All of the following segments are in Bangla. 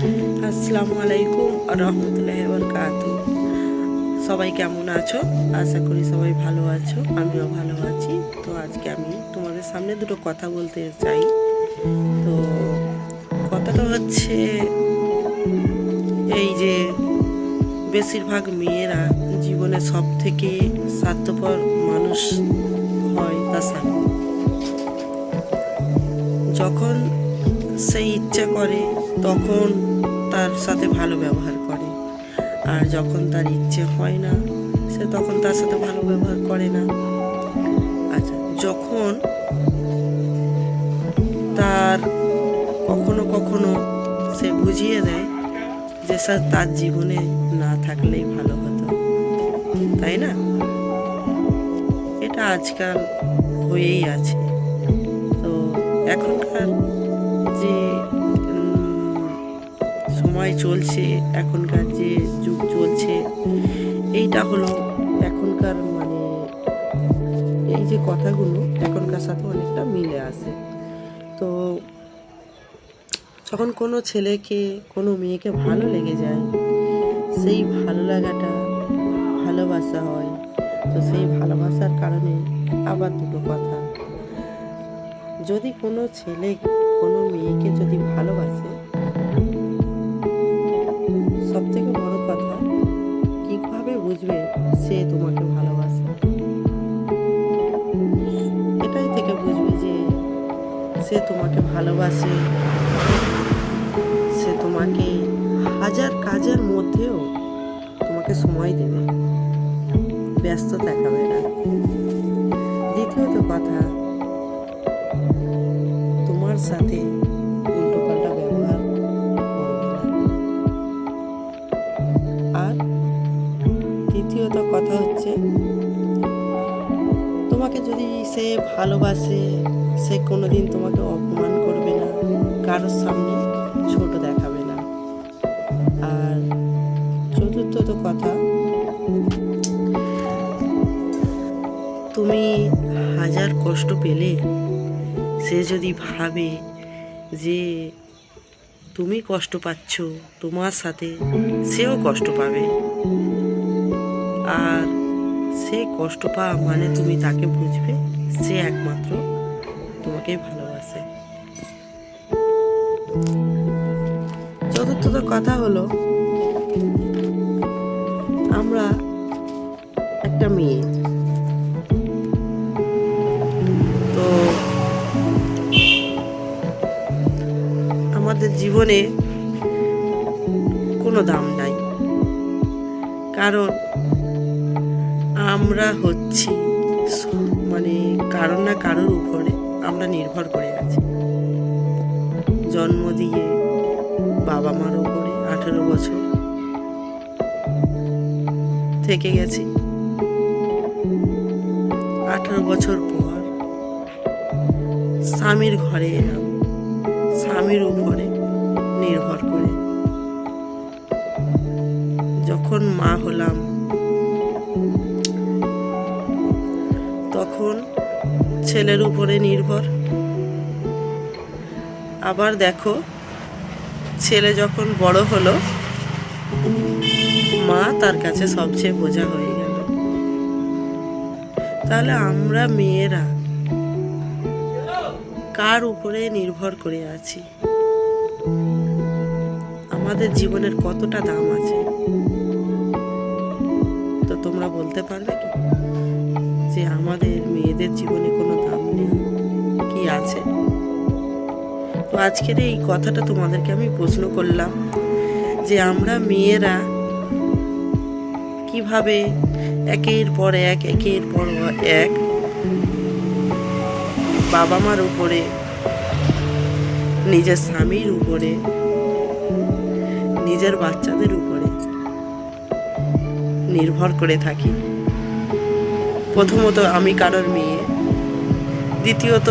আসসালামু আলাইকুম রহমতুল্লাহ বরকাত সবাই কেমন আছো? আশা করি সবাই ভালো আছো, আমিও ভালো আছি। তো আজকে আমি তোমাদের সামনে দুটো কথা বলতে চাই। তো কথাটা হচ্ছে এই যে বেশিরভাগ মেয়েরা জীবনে সব থেকে স্বার্থপর মানুষ হয় তার স্বামী যখন সে ইচ্ছা করে, তখন তার সাথে ভালো ব্যবহার করে। আর যখন তার ইচ্ছে হয় না, সে তখন তার সাথে ভালো ব্যবহার করে না। আচ্ছা যখন তার কখনো কখনো সে বুঝিয়ে দেয় যে স্যার তার জীবনে না থাকলেই ভালো হতো। তাই না? এটা আজকাল হয়েই আছে। তো এখনকার যে সময় চলছে, এখনকার যে যুগ চলছে, এইটা হলো এখনকার মানে এই যে কথাগুলো এখনকার সাথে অনেকটা মিলে আসে তো যখন কোনো ছেলেকে, কোনো মেয়েকে ভালো লেগে যায়, সেই ভালো লাগাটা, ভালোবাসা হয়, তো সেই ভালোবাসার কারণে আবার দুটো কথা। যদি কোনো ছেলে, কোনো মেয়েকে যদি ভালোবাসে সব থেকে বড় কথা, কীভাবে বুঝবে সে তোমাকে ভালোবাসে? এটাই থেকে বুঝবে যে সে তোমাকে ভালোবাসে। সে তোমাকে হাজার কাজের মধ্যেও তোমাকে সময় দেবে। ব্যস্ত দেখাবে না দ্বিতীয়ত কথা, তোমার সাথে তোমাকে যদি সে ভালোবাসে, সে কোনোদিন তোমাকে অপমান করবে না, কারোর সামনে ছোট দেখাবে না। আর চতুর্থত কথা, তুমি হাজার কষ্ট পেলে, সে যদি ভাবে যে তুমি কষ্ট পাচ্ছ, তোমার সাথে সেও কষ্ট পাবে। আর সে কষ্ট পাওয়া মানে তুমি তাকে বুঝবে সে একমাত্র তোমাকে ভালোবাসে। চতুর্থত কথা হলো, আমরা একটা মেয়ে। তো আমাদের জীবনে কোনো দাম নাই। কারণ আমরা হচ্ছি মানে কারোর না কারোর উপরে আমরা নির্ভর করে আছি। জন্ম দিয়ে বাবা মার উপরে আঠেরো বছর থেকে গেছি। আঠেরো বছর পর স্বামীর ঘরে এলাম। স্বামীর উপরে নির্ভর করে। যখন মা হলাম তখন ছেলের উপরে নির্ভর। আবার দেখো, ছেলে যখন বড় হলো, মা তার কাছে সবচেয়ে বোঝা হয়ে গেল। তাহলে আমরা মেয়েরা কার উপরে নির্ভর করে আছি? আমাদের জীবনের কতটা দাম আছে? তো তোমরা বলতে পারবে কি? যে আমাদের মেয়েদের জীবনে কোনো দাম নেই, কি আছে? তো আজকের এই কথাটা তোমাদেরকে আমি প্রশ্ন করলাম যে আমরা মেয়েরা কীভাবে একের পর এক, একের পর এক বাবা মার উপরে, নিজের স্বামীর উপরে, নিজের বাচ্চাদের উপরে নির্ভর করে থাকি। প্রথমত আমি কারোর মেয়ে, দ্বিতীয়ত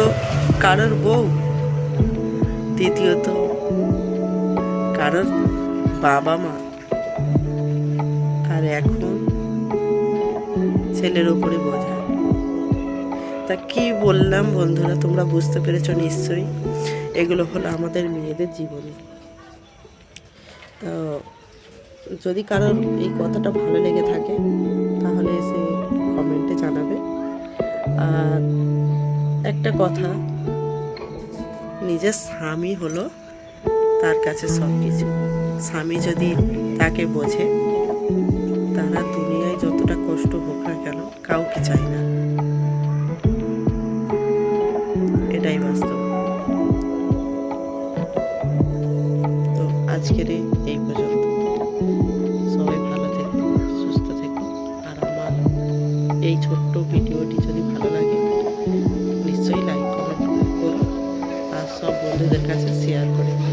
কারোর বউ, তৃতীয়ত কারোর বাবা মা। আর এখন ছেলের উপরে বোঝা। তা কি বললাম বন্ধুরা, তোমরা বুঝতে পেরেছ নিশ্চয়ই? এগুলো হলো আমাদের মেয়েদের জীবনী। তো যদি কারোর এই কথাটা ভালো লেগে থাকে, তাহলে এসে কমেন্টে জানাবে। আর একটা কথা, নিজের স্বামী হলো তার কাছে সব কিছু স্বামী যদি তাকে বোঝে, তারা দুনিয়ায় যতটা কষ্ট হোক না কেন কাউকে চায় না। এটাই বাস্তব। তো আজকের এই পর্যন্ত। ছোট্ট ভিডিওটি যদি ভালো লাগে, নিশ্চয়ই লাইক কমেন্ট করুন আর সব বন্ধুদের কাছে শেয়ার করে দিও।